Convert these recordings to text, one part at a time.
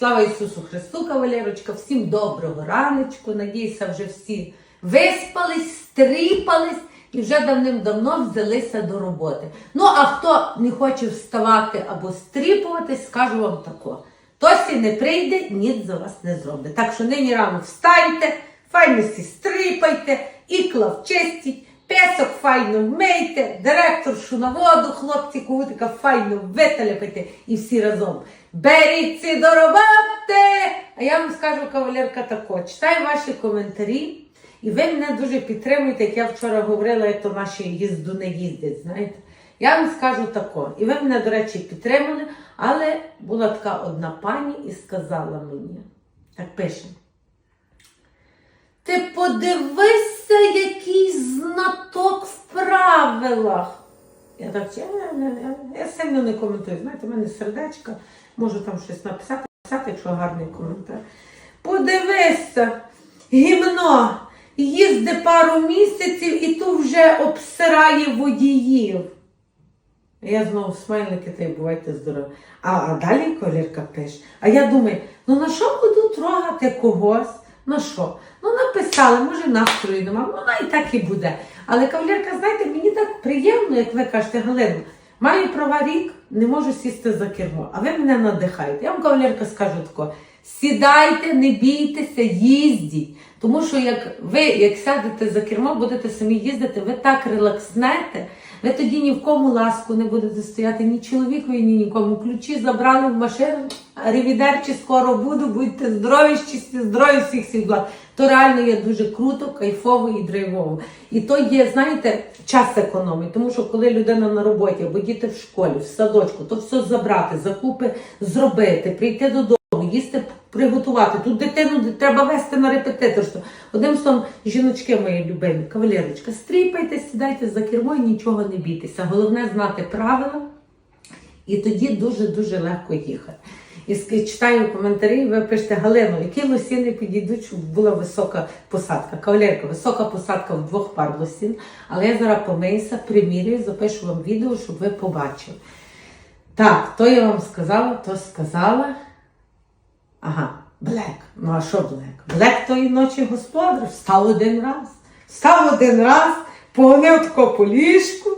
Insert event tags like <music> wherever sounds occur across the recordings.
Слава Ісусу Христу, кавалерочка, всім доброго раночку. Надіюся, вже всі виспались, стріпались і вже давним-давно взялися до роботи. Ну, а хто не хоче вставати або стріпуватись, скажу вам тако. Тосі не прийде, ніц за вас не зробить. Так що нині рано встаньте, файно сі стріпайте, ікла вчистіть, песок файно вмийте, директоршу на воду, хлопці кутика файно виталяпайте і всі разом. Беріться до роботи! А я вам скажу, кавалерка, тако, читаю ваші коментарі, і ви мене дуже підтримуєте, як я вчора говорила, як то наші їздуни їздять, знаєте. Я вам скажу тако, і ви мене, до речі, підтримали, але була така одна пані і сказала мені, так пише. Ти подивися, який знаток в правилах. Я так, я, я, я, я сильно не коментую. Знаєте, в мене сердечко, можу там щось написати, написати, якщо гарний коментар. Подивися, гімно, їзди пару місяців і ту вже обсирає водіїв. Я знову смайлики та й бувайте здорові. А, а далі колірка пише. А я думаю, ну на що буду трогати когось? На що? Ну написали, може настрою нема, ну вона і так і буде. Але кавалерка, знаєте, мені так приємно, як ви кажете, Галину, маю права рік, не можу сісти за кермо, а ви мене надихаєте. Я вам кавалерка скажу тако. Сідайте, не бійтеся, їздіть. Тому що як ви, як сядете за кермо, будете самі їздити, ви так релакснете, ви тоді ні в кому ласку не будете стояти, ні чоловікові, ні нікому. Ключі забрали в машину, ревідерчі скоро буду, будьте здорові, щасті, здорові всіх всіх благ. То реально є дуже круто, кайфово і драйвово. І то є, знаєте, час економить. Тому що коли людина на роботі або діти в школі, в садочку, то все забрати, закупи зробити, прийти додому їсти приготувати. Тут дитину треба вести на репетиторство. Одним словом, жіночки мої любимі, кавалерочка, стріпайте, сідайте за кермо і нічого не бійтеся. Головне знати правила, і тоді дуже-дуже легко їхати. І читаю коментарі, ви пишете, Галину, які лосіни підійдуть, щоб була висока посадка. Кавалерка, висока посадка в двох пар лосін, але я зараз помиюся, примірюю, запишу вам відео, щоб ви побачили. Так, то я вам сказала, то сказала. Ага, Блек. Ну а що Блек? Блек тої ночі господар встав один раз. Встав один раз, погонив тако по ліжку,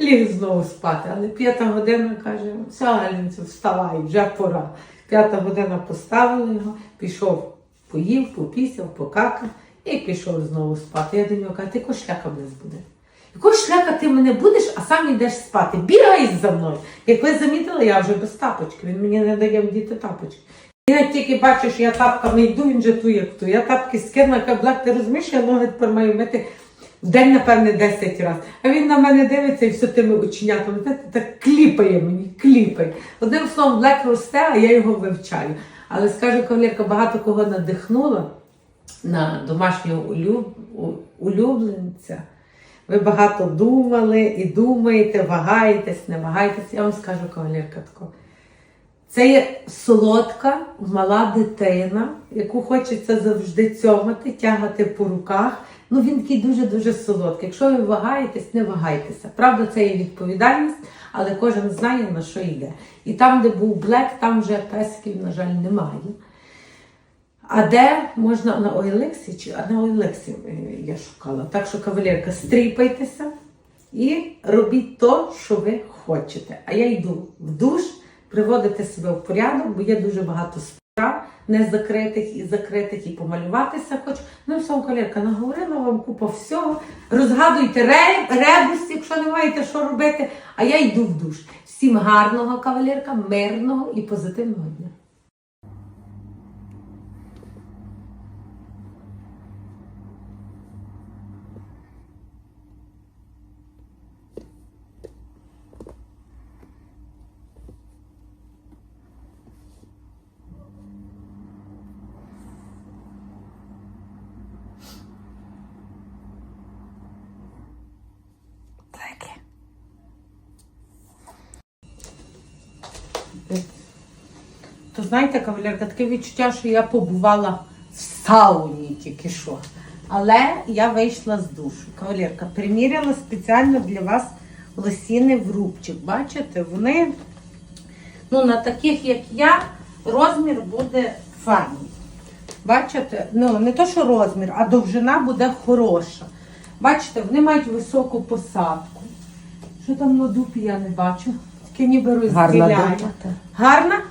ліг знову спати. Але п'ята година каже, все, Галінцю, вставай, вже пора. П'ята година поставили його, пішов, поїв, попісяв, покакав і пішов знову спати. Я до нього кажу, ти якого шляха мене збудив? Якого шляха ти мене будеш, а сам йдеш спати? Бігай за мною. Як ви замітили, я вже без тапочки. Він мені не дає вдіти тапочки. Як тільки бачиш, я тапками йду, він же ту як ту. Я тапки скину, каблак, ти розумієш, я ноги тепер маю мити в день, напевне, 10 разів. А він на мене дивиться і все тими оченятами. Знаєте, так кліпає мені, кліпає. Одним словом, Блек росте, а я його вивчаю. Але скажу, кавалерка, багато кого надихнула на домашнього улюб... улюбленця. Ви багато думали і думаєте, вагаєтесь, не вагаєтесь. Я вам скажу, кавалерка, тако. Це є солодка, мала дитина, яку хочеться завжди цьомати, тягати по руках. Ну він такий дуже-дуже солодкий. Якщо ви вагаєтесь, не вагайтеся. Правда, це є відповідальність, але кожен знає, на що йде. І там, де був Блек, там вже песків, на жаль, немає. А де можна на Ойлексі, чи а на Ойлексі е, я шукала. Так що, кавалерка, стріпайтеся і робіть то, що ви хочете. А я йду в душ приводити себе в порядок, бо є дуже багато справ незакритих і закритих, і помалюватися хоч. Ну, все, кавалерка, наговорила вам купа всього. Розгадуйте ребус, якщо не маєте що робити. А я йду в душ. Всім гарного кавалерка, мирного і позитивного дня. То знаєте, кавалерка, таке відчуття, що я побувала в сауні тільки що. Але я вийшла з душу. Кавалерка, приміряла спеціально для вас лосіни в рубчик. Бачите, вони ну, на таких, як я, розмір буде файний. Бачите, ну не то, що розмір, а довжина буде хороша. Бачите, вони мають високу посадку. Що там на дупі я не бачу. Таке ніби розділяє. Гарна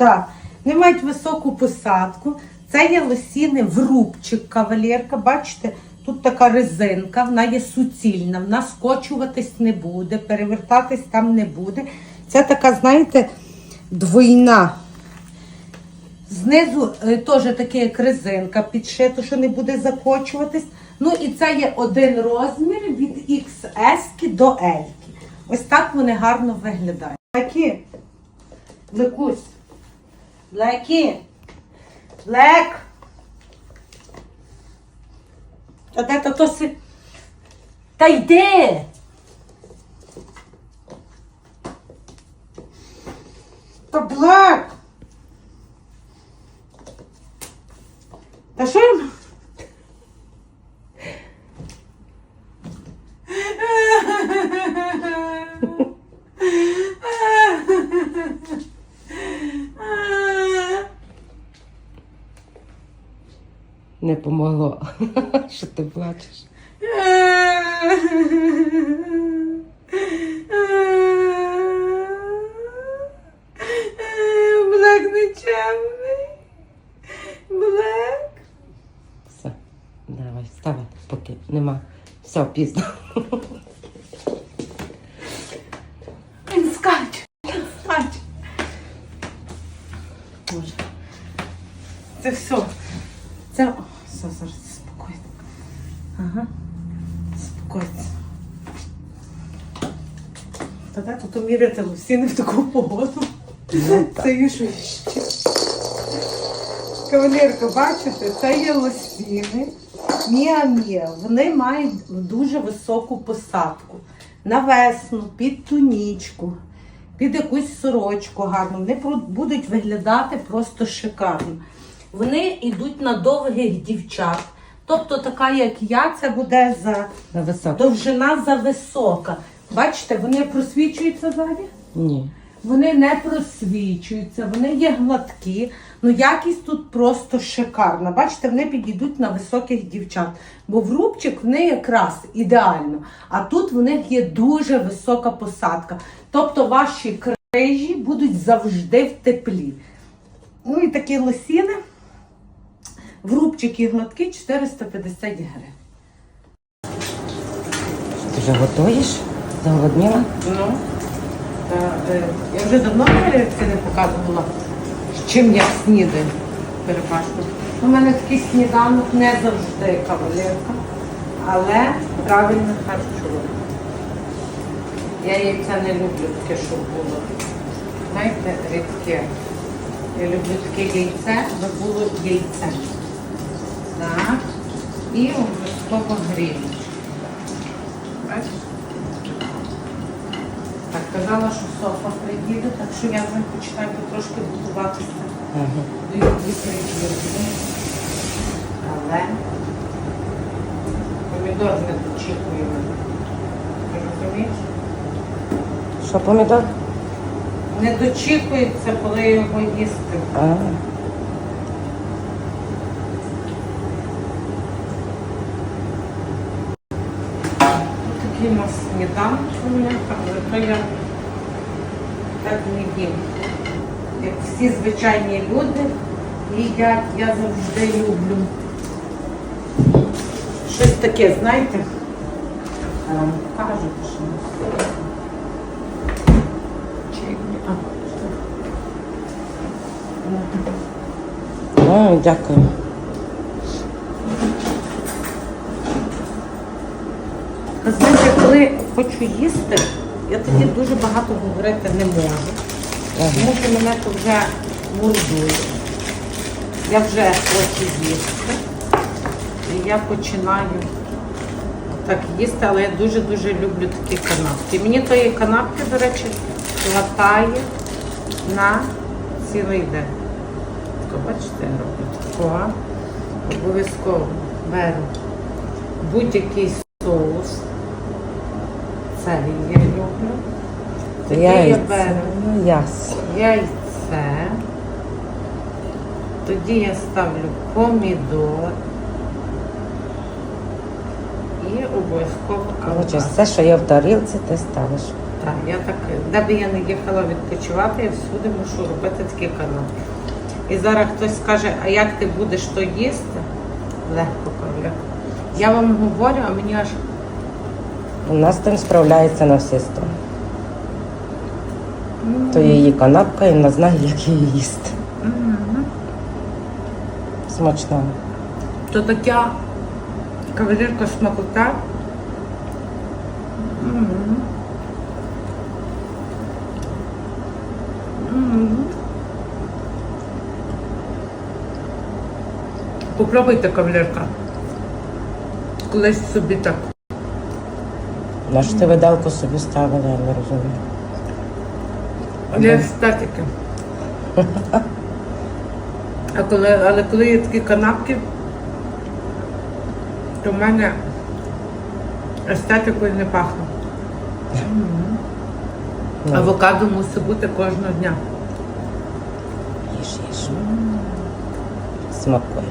так. Вони мають високу посадку. Це є лосіни в рубчик кавалерка. Бачите, тут така резинка, вона є суцільна, вона скочуватись не буде, перевертатись там не буде. Це така, знаєте, двойна. Знизу е, теж таке як резинка підшито, що не буде закочуватись. Ну і це є один розмір від XS до L. Ось так вони гарно виглядають. Блекі, Блекусь, Блекі, Блек. Та де то то си... Та йди! Та Блек! Та що. Не помогло. <laughs> Що ти плачеш? Блек нечемний. Блек. Все. Давай, вставай, поки нема. Все, пізно. Він скаче. Він скаче. Боже. Це все. Це. Все, зараз спокійно. Ага. Спокойся. Та де тут уміряти лосіни в таку погоду? <laughs> Це є що ще. Кавалерка, бачите, це є лосіни. Міа-міа. Вони мають дуже високу посадку. На весну, під тунічку, під якусь сорочку гарну. Вони будуть виглядати просто шикарно. Вони йдуть на довгих дівчат. Тобто, така, як я, це буде за довжина зависока. Бачите, вони просвічуються ззаді? Ні. Вони не просвічуються, вони є гладкі. Ну, якість тут просто шикарна. Бачите, вони підійдуть на високих дівчат. Бо в рубчик вони якраз ідеально. А тут в них є дуже висока посадка. Тобто ваші крижі будуть завжди в теплі. Ну і такі лосіни. В рубчик і гладкі 450 гривень. Ти вже готуєш? Заголодніла? Ну, та, е, я вже давно це не показувала, з чим я снідаю. Перепашку. У мене такий сніданок не завжди кавалерка, але правильно харчую. Я яйця не люблю таке, щоб було. Знаєте, рідке. Я люблю таке яйце, аби було яйце. Так. І обов'язково. Бачите? Так, казала, що Софа приїде, так що я вже починаю потрошки готуватися Ага. до її приїзду. Але помідор не дочікує мене. Ти розумієш? Що помідор? Не дочікується, коли його їсти. А. У нас сніданок у але то я так не їм. Як всі звичайні люди їдять, я завжди люблю. Щось таке, знаєте? Покажу, що у нас. Чи- а, що? О, дякую. Ви Знаєте, коли хочу їсти, я тоді дуже багато говорити не можу. Тому що мене то вже мордує. Я вже хочу їсти. І я починаю так їсти, але я дуже-дуже люблю такі канапки. Мені тої канапки, до речі, хватає на цілий день. Тако, бачите, я роблю тако. Обов'язково беру будь-який соус. Це я люблю. Такий я Яйця. беру Ну, яйце. Тоді я ставлю помідор. І обов'язково Коротше, колбасу. все, що є в тарілці, ти ставиш. Так, я так, де би я не їхала відпочивати, я всюди мушу робити такі канапки. І зараз хтось скаже, а як ти будеш то їсти? Легко кавля. Я вам говорю, а мені аж У нас з тим справляється на всі сто. То її канапка, і вона знає, як її їсти. Смачно. то така кавалерка смакота. Попробуйте кавалерка. Колись собі так. На що ти виделку собі ставила, я не розумію. Для естетики. <laughs> А коли, але коли є такі канапки, то в мене естетикою не пахне. Ну, Авокадо мусить бути кожного дня. їж, їж. Смакує.